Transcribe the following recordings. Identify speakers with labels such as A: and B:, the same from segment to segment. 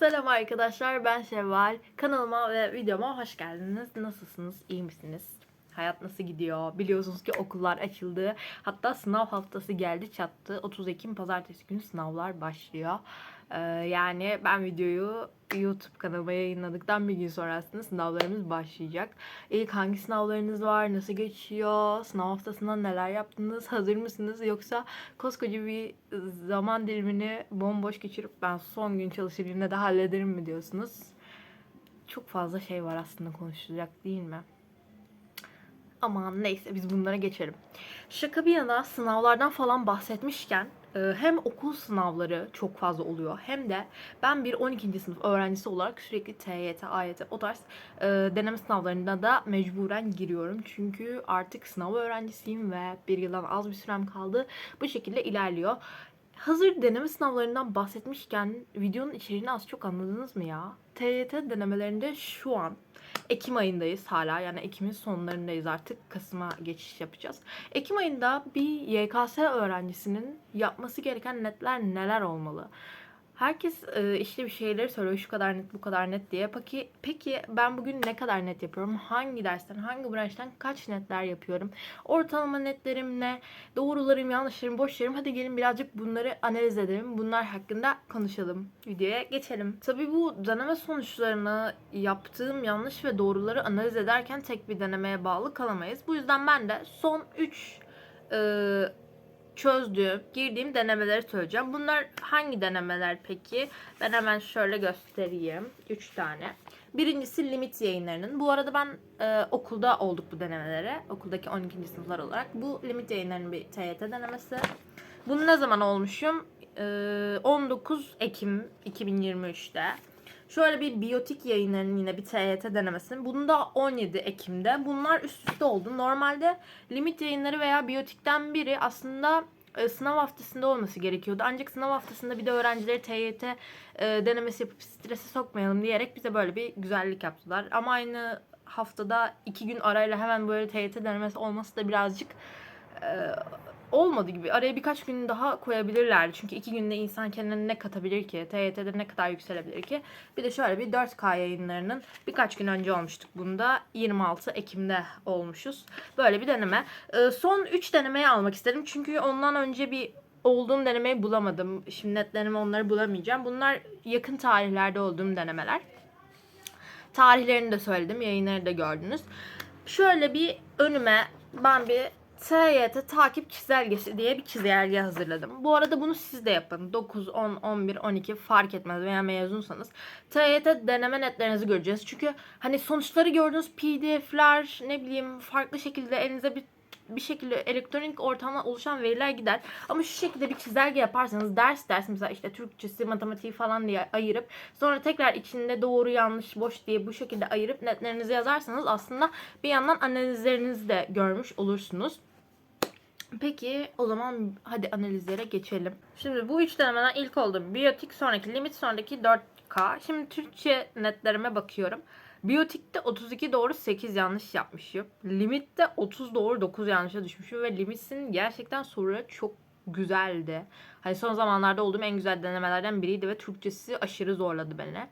A: Selam arkadaşlar ben Şevval. Kanalıma ve videoma hoş geldiniz. Nasılsınız? İyi misiniz? Hayat nasıl gidiyor? Biliyorsunuz ki okullar açıldı. Hatta sınav haftası geldi çattı. 30 Ekim pazartesi günü sınavlar başlıyor. Ee, yani ben videoyu YouTube kanalıma yayınladıktan bir gün sonra aslında sınavlarımız başlayacak. İlk hangi sınavlarınız var? Nasıl geçiyor? Sınav haftasında neler yaptınız? Hazır mısınız? Yoksa koskoca bir zaman dilimini bomboş geçirip ben son gün çalışabildiğimde de hallederim mi diyorsunuz? Çok fazla şey var aslında konuşulacak değil mi? Aman neyse biz bunlara geçelim. Şaka bir yana sınavlardan falan bahsetmişken e, hem okul sınavları çok fazla oluyor hem de ben bir 12. sınıf öğrencisi olarak sürekli TYT, AYT o tarz e, deneme sınavlarına da mecburen giriyorum. Çünkü artık sınav öğrencisiyim ve bir yıldan az bir sürem kaldı. Bu şekilde ilerliyor. Hazır deneme sınavlarından bahsetmişken videonun içeriğini az çok anladınız mı ya? TYT denemelerinde şu an Ekim ayındayız hala yani Ekim'in sonlarındayız artık Kasım'a geçiş yapacağız. Ekim ayında bir YKS öğrencisinin yapması gereken netler neler olmalı? Herkes e, işte bir şeyleri söylüyor şu kadar net bu kadar net diye. Peki peki ben bugün ne kadar net yapıyorum? Hangi dersten, hangi branştan kaç netler yapıyorum? Ortalama netlerim ne? Doğrularım, yanlışlarım, boşlarım. Hadi gelin birazcık bunları analiz edelim. Bunlar hakkında konuşalım. Videoya geçelim. Tabii bu deneme sonuçlarını yaptığım yanlış ve doğruları analiz ederken tek bir denemeye bağlı kalamayız. Bu yüzden ben de son 3 çözdüğüm, girdiğim denemeleri söyleyeceğim. Bunlar hangi denemeler peki? Ben hemen şöyle göstereyim. 3 tane. Birincisi limit yayınlarının. Bu arada ben e, okulda olduk bu denemelere. Okuldaki 12. sınıflar olarak. Bu limit yayınlarının bir TYT denemesi. Bunu ne zaman olmuşum? E, 19 Ekim 2023'te. Şöyle bir biyotik yayınlarının yine bir TYT denemesi. Bunu da 17 Ekim'de. Bunlar üst üste oldu. Normalde limit yayınları veya biyotikten biri aslında e, sınav haftasında olması gerekiyordu. Ancak sınav haftasında bir de öğrencileri TYT e, denemesi yapıp strese sokmayalım diyerek bize böyle bir güzellik yaptılar. Ama aynı haftada iki gün arayla hemen böyle TYT denemesi olması da birazcık e, olmadı gibi. Araya birkaç gün daha koyabilirlerdi. Çünkü iki günde insan kendine ne katabilir ki? TYT'de ne kadar yükselebilir ki? Bir de şöyle bir 4K yayınlarının birkaç gün önce olmuştuk. Bunda 26 Ekim'de olmuşuz. Böyle bir deneme. Ee, son 3 denemeyi almak istedim. Çünkü ondan önce bir olduğum denemeyi bulamadım. Şimdi netlerimi onları bulamayacağım. Bunlar yakın tarihlerde olduğum denemeler. Tarihlerini de söyledim. Yayınları da gördünüz. Şöyle bir önüme ben bir TYT takip çizelgesi diye bir çizelge hazırladım. Bu arada bunu siz de yapın. 9, 10, 11, 12 fark etmez veya mezunsanız. TYT deneme netlerinizi göreceğiz. Çünkü hani sonuçları gördüğünüz pdf'ler ne bileyim farklı şekilde elinize bir bir şekilde elektronik ortamda oluşan veriler gider. Ama şu şekilde bir çizelge yaparsanız ders ders mesela işte Türkçesi, matematiği falan diye ayırıp sonra tekrar içinde doğru yanlış boş diye bu şekilde ayırıp netlerinizi yazarsanız aslında bir yandan analizlerinizi de görmüş olursunuz. Peki o zaman hadi analizlere geçelim. Şimdi bu üç denemeden ilk oldu biyotik sonraki limit sonraki 4K. Şimdi Türkçe netlerime bakıyorum. Biyotikte 32 doğru 8 yanlış yapmışım. Limitte 30 doğru 9 yanlışa düşmüşüm ve limitin gerçekten soruları çok güzeldi. Hani son zamanlarda olduğum en güzel denemelerden biriydi ve Türkçesi aşırı zorladı beni.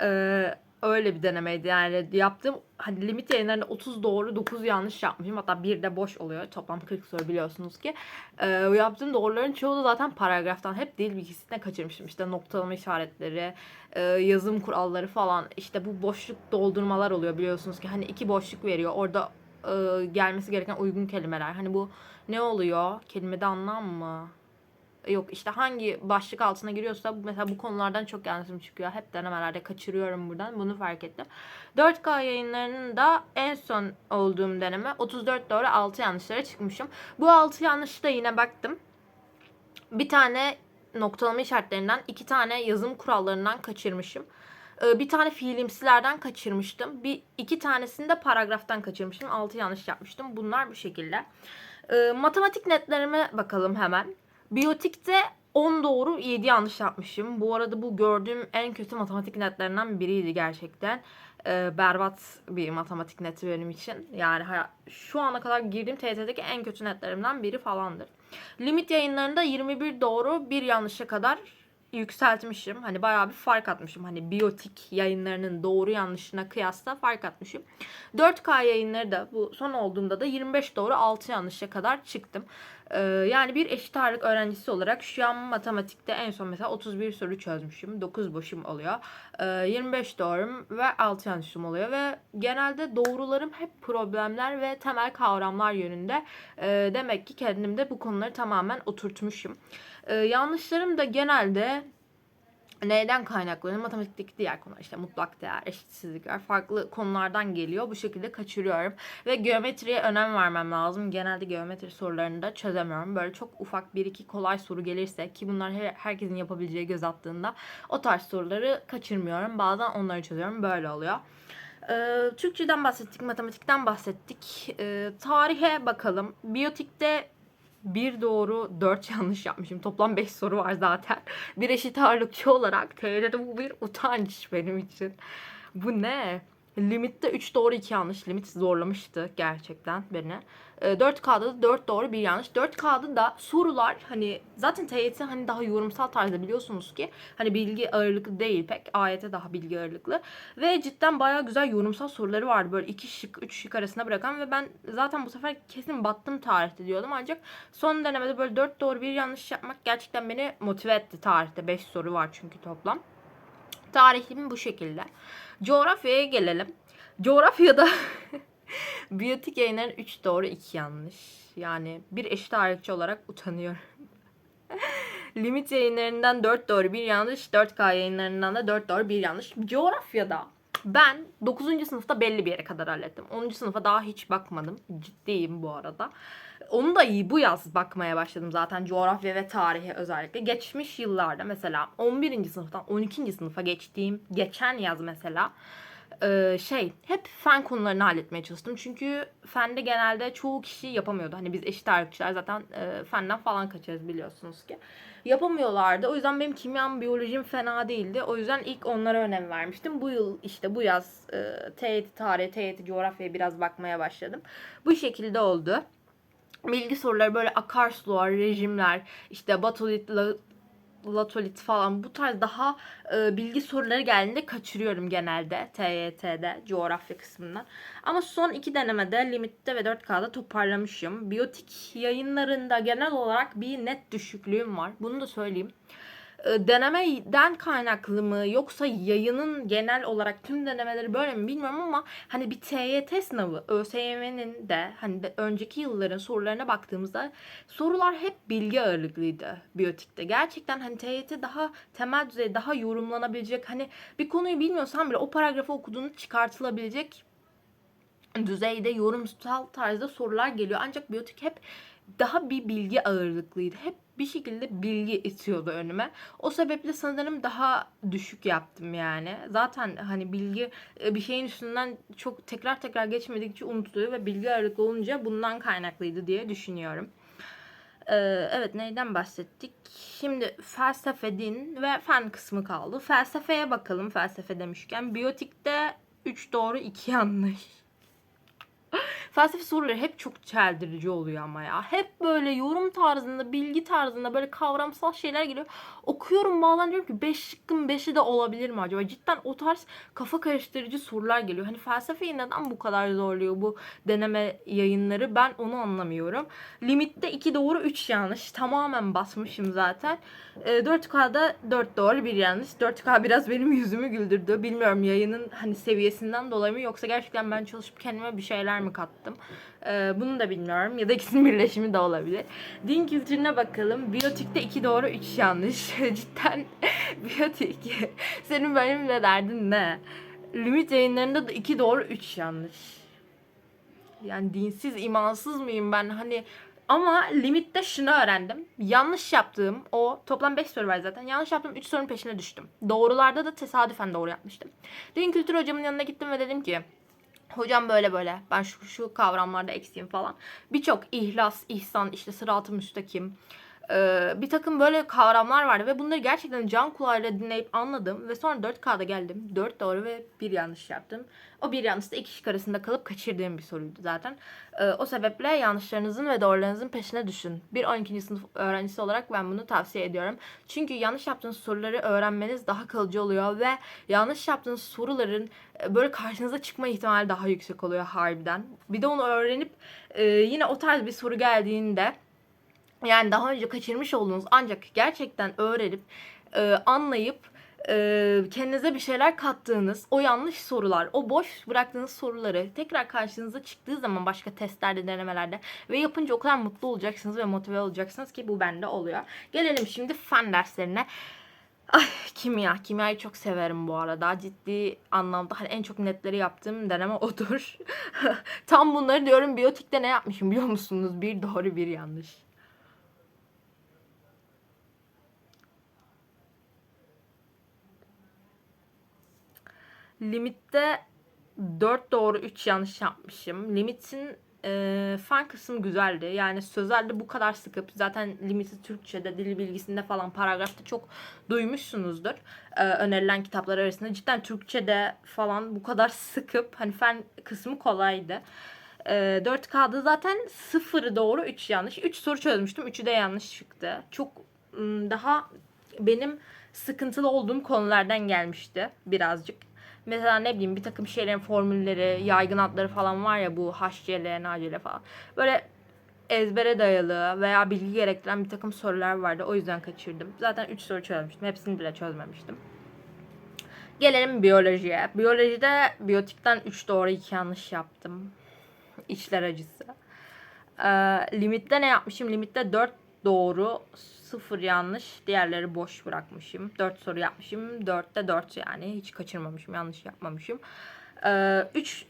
A: Ee, öyle bir denemeydi. Yani yaptığım hani limit yayınlarında 30 doğru 9 yanlış yapmışım. Hatta bir de boş oluyor. Toplam 40 soru biliyorsunuz ki. Ee, yaptığım doğruların çoğu da zaten paragraftan hep dil bilgisine kaçırmışım işte noktalama işaretleri e, yazım kuralları falan. İşte bu boşluk doldurmalar oluyor biliyorsunuz ki. Hani iki boşluk veriyor. Orada e, gelmesi gereken uygun kelimeler. Hani bu ne oluyor? Kelimede anlam mı yok işte hangi başlık altına giriyorsa mesela bu konulardan çok yanlışım çıkıyor. Hep denemelerde kaçırıyorum buradan. Bunu fark ettim. 4K yayınlarının da en son olduğum deneme 34 doğru 6 yanlışlara çıkmışım. Bu 6 yanlışı da yine baktım. Bir tane noktalama işaretlerinden, iki tane yazım kurallarından kaçırmışım. Ee, Bir tane fiilimsilerden kaçırmıştım. Bir iki tanesini de paragraftan kaçırmıştım. 6 yanlış yapmıştım. Bunlar bu şekilde. Ee, matematik netlerime bakalım hemen. Biyotikte 10 doğru 7 yanlış yapmışım. Bu arada bu gördüğüm en kötü matematik netlerinden biriydi gerçekten. Ee, berbat bir matematik neti benim için. Yani şu ana kadar girdiğim TYT'deki en kötü netlerimden biri falandır. Limit yayınlarında 21 doğru 1 yanlışa kadar yükseltmişim. Hani bayağı bir fark atmışım. Hani biyotik yayınlarının doğru yanlışına kıyasla fark atmışım. 4K yayınları da bu son olduğunda da 25 doğru 6 yanlışa kadar çıktım. Ee, yani bir eşit ağırlık öğrencisi olarak şu an matematikte en son mesela 31 soru çözmüşüm. 9 boşum oluyor. Ee, 25 doğrum ve 6 yanlışım oluyor ve genelde doğrularım hep problemler ve temel kavramlar yönünde. Ee, demek ki kendimde bu konuları tamamen oturtmuşum. Ee, yanlışlarım da genelde neyden kaynaklanıyor? Matematikteki diğer konular işte mutlak değer, eşitsizlikler farklı konulardan geliyor. Bu şekilde kaçırıyorum. Ve geometriye önem vermem lazım. Genelde geometri sorularını da çözemiyorum. Böyle çok ufak bir iki kolay soru gelirse ki bunlar her- herkesin yapabileceği göz attığında o tarz soruları kaçırmıyorum. Bazen onları çözüyorum. Böyle oluyor. Ee, Türkçeden bahsettik, matematikten bahsettik. Ee, tarihe bakalım. Biyotikte bir doğru, dört yanlış yapmışım. Toplam 5 soru var zaten. Bir eşit ağırlıkçı olarak TYT'de bu bir utanç benim için. Bu ne? Limitte 3 doğru 2 yanlış. Limit zorlamıştı gerçekten beni. Ee, 4K'da da 4 doğru 1 yanlış. 4K'da da sorular hani zaten TYT hani daha yorumsal tarzda biliyorsunuz ki hani bilgi ağırlıklı değil pek. AYT daha bilgi ağırlıklı. Ve cidden bayağı güzel yorumsal soruları vardı. Böyle 2 şık 3 şık arasında bırakan ve ben zaten bu sefer kesin battım tarihte diyordum. Ancak son denemede böyle 4 doğru 1 yanlış yapmak gerçekten beni motive etti tarihte. 5 soru var çünkü toplam. Tarihim bu şekilde. Coğrafyaya gelelim. Coğrafyada biyotik yayınların 3 doğru 2 yanlış. Yani bir eşit ağırlıkçı olarak utanıyorum. Limit yayınlarından 4 doğru 1 yanlış. 4K yayınlarından da 4 doğru 1 yanlış. Coğrafyada ben 9. sınıfta belli bir yere kadar hallettim. 10. sınıfa daha hiç bakmadım. Ciddiyim bu arada. Onu da iyi bu yaz bakmaya başladım zaten coğrafya ve tarihe özellikle. Geçmiş yıllarda mesela 11. sınıftan 12. sınıfa geçtiğim geçen yaz mesela e, şey hep fen konularını halletmeye çalıştım. Çünkü fende genelde çoğu kişi yapamıyordu. Hani biz eşit ağırlıkçılar zaten e, fenden falan kaçarız biliyorsunuz ki. Yapamıyorlardı. O yüzden benim kimyam, biyolojim fena değildi. O yüzden ilk onlara önem vermiştim. Bu yıl işte bu yaz e, TYT tarih, TYT coğrafyaya biraz bakmaya başladım. Bu şekilde oldu bilgi soruları böyle akarsular, rejimler, işte la- latolit falan bu tarz daha e, bilgi soruları geldiğinde kaçırıyorum genelde TYT'de coğrafya kısmından. Ama son iki denemede limitte ve 4K'da toparlamışım. Biyotik yayınlarında genel olarak bir net düşüklüğüm var. Bunu da söyleyeyim. E, denemeden kaynaklı mı yoksa yayının genel olarak tüm denemeleri böyle mi bilmiyorum ama hani bir TYT sınavı ÖSYM'nin de hani de önceki yılların sorularına baktığımızda sorular hep bilgi ağırlıklıydı biyotikte. Gerçekten hani TYT daha temel düzey daha yorumlanabilecek hani bir konuyu bilmiyorsan bile o paragrafı okuduğunu çıkartılabilecek düzeyde yorumsal tarzda sorular geliyor. Ancak biyotik hep daha bir bilgi ağırlıklıydı. Hep bir şekilde bilgi itiyordu önüme. O sebeple sanırım daha düşük yaptım yani. Zaten hani bilgi e, bir şeyin üstünden çok tekrar tekrar geçmedikçe unutuluyor ve bilgi ağırlıklı olunca bundan kaynaklıydı diye düşünüyorum. Ee, evet neyden bahsettik? Şimdi felsefe, din ve fen kısmı kaldı. Felsefeye bakalım felsefe demişken. Biyotikte 3 doğru 2 yanlış. Felsefe soruları hep çok çeldirici oluyor ama ya. Hep böyle yorum tarzında, bilgi tarzında böyle kavramsal şeyler geliyor. Okuyorum bazen diyorum ki 5 şıkkın 5'i de olabilir mi acaba? Cidden o tarz kafa karıştırıcı sorular geliyor. Hani felsefeyi neden bu kadar zorluyor bu deneme yayınları? Ben onu anlamıyorum. Limitte 2 doğru 3 yanlış. Tamamen basmışım zaten. E, 4K'da 4 doğru 1 yanlış. 4K biraz benim yüzümü güldürdü. Bilmiyorum yayının hani seviyesinden dolayı mı yoksa gerçekten ben çalışıp kendime bir şeyler mi kattım? Ee, bunu da bilmiyorum. Ya da ikisinin birleşimi de olabilir. Din kültürüne bakalım. Biyotikte 2 doğru 3 yanlış. Cidden biyotik. Senin benimle derdin ne? Limit yayınlarında da 2 doğru 3 yanlış. Yani dinsiz, imansız mıyım ben? Hani ama limitte şunu öğrendim. Yanlış yaptığım o toplam 5 soru var zaten. Yanlış yaptığım 3 sorunun peşine düştüm. Doğrularda da tesadüfen doğru yapmıştım. Din kültürü hocamın yanına gittim ve dedim ki Hocam böyle böyle ben şu, şu kavramlarda eksiğim falan. Birçok ihlas, ihsan, işte sırat-ı müstakim, Ee, bir takım böyle kavramlar vardı ve bunları gerçekten can kulağıyla dinleyip anladım ve sonra 4K'da geldim. 4 doğru ve bir yanlış yaptım. O bir yanlış da iki şık arasında kalıp kaçırdığım bir soruydu zaten. Ee, o sebeple yanlışlarınızın ve doğrularınızın peşine düşün. Bir 12. sınıf öğrencisi olarak ben bunu tavsiye ediyorum. Çünkü yanlış yaptığınız soruları öğrenmeniz daha kalıcı oluyor ve yanlış yaptığınız soruların e, böyle karşınıza çıkma ihtimali daha yüksek oluyor harbiden. Bir de onu öğrenip e, yine o tarz bir soru geldiğinde yani daha önce kaçırmış olduğunuz ancak gerçekten öğrenip e, anlayıp e, kendinize bir şeyler kattığınız o yanlış sorular, o boş bıraktığınız soruları tekrar karşınıza çıktığı zaman başka testlerde, denemelerde ve yapınca o kadar mutlu olacaksınız ve motive olacaksınız ki bu bende oluyor. Gelelim şimdi fen derslerine. Ay kimya. Kimyayı çok severim bu arada. Ciddi anlamda hani en çok netleri yaptığım deneme odur. Tam bunları diyorum biyotikte ne yapmışım biliyor musunuz? Bir doğru bir yanlış. Limitte 4 doğru 3 yanlış yapmışım. Limitin e, fen kısmı güzeldi. Yani sözelde bu kadar sıkıp zaten limiti Türkçe'de, dil bilgisinde falan paragrafta çok duymuşsunuzdur. E, önerilen kitaplar arasında cidden Türkçe'de falan bu kadar sıkıp hani fen kısmı kolaydı. E, 4K'da zaten 0'ı doğru 3 yanlış. 3 soru çözmüştüm. 3'ü de yanlış çıktı. Çok daha benim sıkıntılı olduğum konulardan gelmişti birazcık. Mesela ne bileyim bir takım şeylerin formülleri, yaygın adları falan var ya bu HCl, NaCl falan. Böyle ezbere dayalı veya bilgi gerektiren bir takım sorular vardı. O yüzden kaçırdım. Zaten 3 soru çözmüştüm. Hepsini bile çözmemiştim. Gelelim biyolojiye. Biyolojide biyotikten 3 doğru 2 yanlış yaptım. İçler acısı. Ee, limitte ne yapmışım? Limitte 4 doğru, 0 yanlış, diğerleri boş bırakmışım. 4 soru yapmışım. 4'te 4 yani. Hiç kaçırmamışım, yanlış yapmamışım. Ee, 3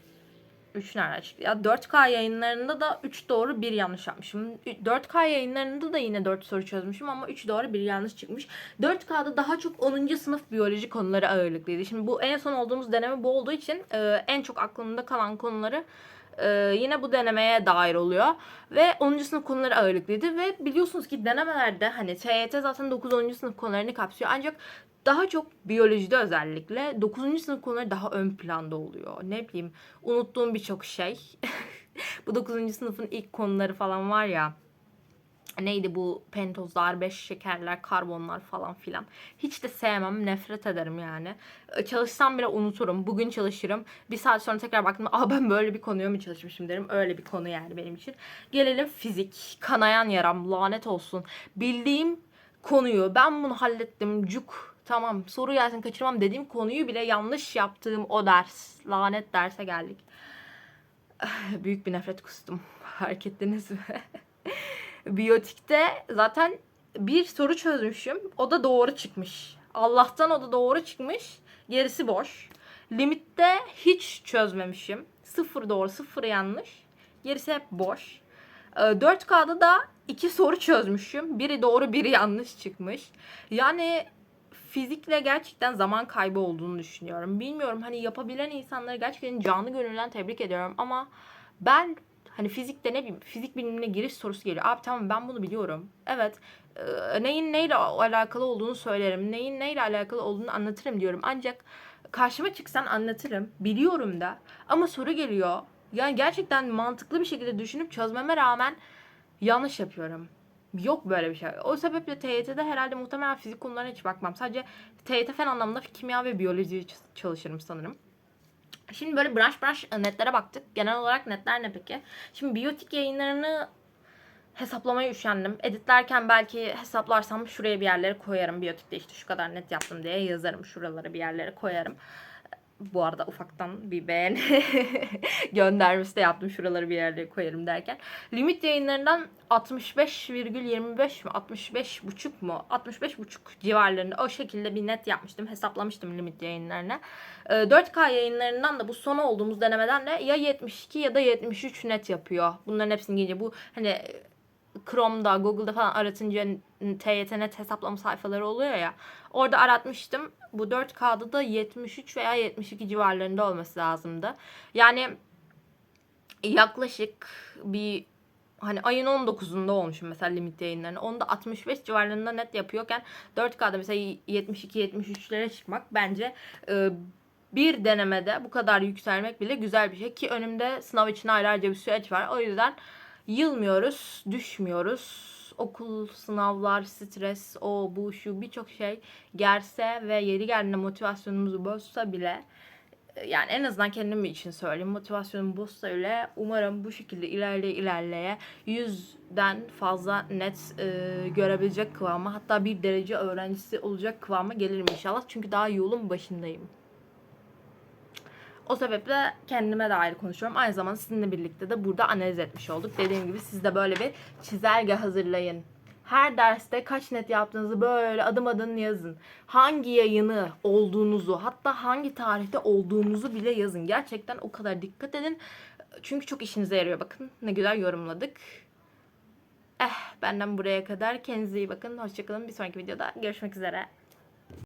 A: 3 nereden çıktı ya? 4K yayınlarında da 3 doğru 1 yanlış yapmışım. 4K yayınlarında da yine 4 soru çözmüşüm ama 3 doğru 1 yanlış çıkmış. 4K'da daha çok 10. sınıf biyoloji konuları ağırlıklıydı. Şimdi bu en son olduğumuz deneme bu olduğu için e, en çok aklımda kalan konuları e, yine bu denemeye dair oluyor. Ve 10. sınıf konuları ağırlıklıydı ve biliyorsunuz ki denemelerde hani TYT zaten 9. 10. sınıf konularını kapsıyor. Ancak daha çok biyolojide özellikle 9. sınıf konuları daha ön planda oluyor. Ne bileyim unuttuğum birçok şey. bu 9. sınıfın ilk konuları falan var ya neydi bu pentozlar, beş şekerler, karbonlar falan filan. Hiç de sevmem, nefret ederim yani. Ee, Çalışsam bile unuturum. Bugün çalışırım. Bir saat sonra tekrar baktım. Aa ben böyle bir konuya mı çalışmışım derim. Öyle bir konu yani benim için. Gelelim fizik. Kanayan yaram. Lanet olsun. Bildiğim konuyu ben bunu hallettim. Cuk. Tamam soru gelsin kaçırmam dediğim konuyu bile yanlış yaptığım o ders. Lanet derse geldik. Büyük bir nefret kustum. Fark ettiniz mi? Biyotikte zaten bir soru çözmüşüm. O da doğru çıkmış. Allah'tan o da doğru çıkmış. Gerisi boş. Limitte hiç çözmemişim. Sıfır doğru, sıfır yanlış. Gerisi hep boş. Ee, 4K'da da iki soru çözmüşüm. Biri doğru, biri yanlış çıkmış. Yani fizikle gerçekten zaman kaybı olduğunu düşünüyorum. Bilmiyorum hani yapabilen insanları gerçekten canlı gönülden tebrik ediyorum ama ben Hani fizikte ne bileyim fizik bilimine giriş sorusu geliyor. Abi tamam ben bunu biliyorum. Evet e, neyin neyle alakalı olduğunu söylerim. Neyin neyle alakalı olduğunu anlatırım diyorum. Ancak karşıma çıksan anlatırım. Biliyorum da. Ama soru geliyor. Yani gerçekten mantıklı bir şekilde düşünüp çözmeme rağmen yanlış yapıyorum. Yok böyle bir şey. O sebeple TYT'de herhalde muhtemelen fizik konularına hiç bakmam. Sadece TYT fen anlamında kimya ve biyoloji çalışırım sanırım. Şimdi böyle branş branş netlere baktık. Genel olarak netler ne peki? Şimdi biyotik yayınlarını hesaplamaya üşendim. Editlerken belki hesaplarsam şuraya bir yerlere koyarım. Biyotikte işte şu kadar net yaptım diye yazarım. Şuralara bir yerlere koyarım. Bu arada ufaktan bir beğen göndermesi de yaptım. Şuraları bir yerlere koyarım derken. Limit yayınlarından 65,25 mi? 65 buçuk mu? 65 buçuk civarlarında o şekilde bir net yapmıştım. Hesaplamıştım limit yayınlarına. 4K yayınlarından da bu son olduğumuz denemeden de ya 72 ya da 73 net yapıyor. Bunların hepsini gelince bu hani Chrome'da, Google'da falan aratınca TYT net hesaplama sayfaları oluyor ya. Orada aratmıştım. Bu 4K'da da 73 veya 72 civarlarında olması lazımdı. Yani yaklaşık bir hani ayın 19'unda olmuşum mesela limit yayınlarını. Onda 65 civarlarında net yapıyorken 4K'da mesela 72-73'lere çıkmak bence e, bir denemede bu kadar yükselmek bile güzel bir şey. Ki önümde sınav için ayrı ayrıca bir süreç var. O yüzden yılmıyoruz, düşmüyoruz. Okul, sınavlar, stres, o bu şu birçok şey gelse ve yeri geldiğinde motivasyonumuzu bozsa bile yani en azından kendim için söyleyeyim. Motivasyonumu bozsa bile umarım bu şekilde ilerleye ilerleye yüzden fazla net e, görebilecek kıvama hatta bir derece öğrencisi olacak kıvama gelirim inşallah. Çünkü daha yolun başındayım. O sebeple kendime de ayrı konuşuyorum. Aynı zamanda sizinle birlikte de burada analiz etmiş olduk. Dediğim gibi siz de böyle bir çizelge hazırlayın. Her derste kaç net yaptığınızı böyle adım adım yazın. Hangi yayını olduğunuzu, hatta hangi tarihte olduğunuzu bile yazın. Gerçekten o kadar dikkat edin. Çünkü çok işinize yarıyor. Bakın ne güzel yorumladık. Eh benden buraya kadar. Kendinize iyi bakın. Hoşçakalın. Bir sonraki videoda görüşmek üzere.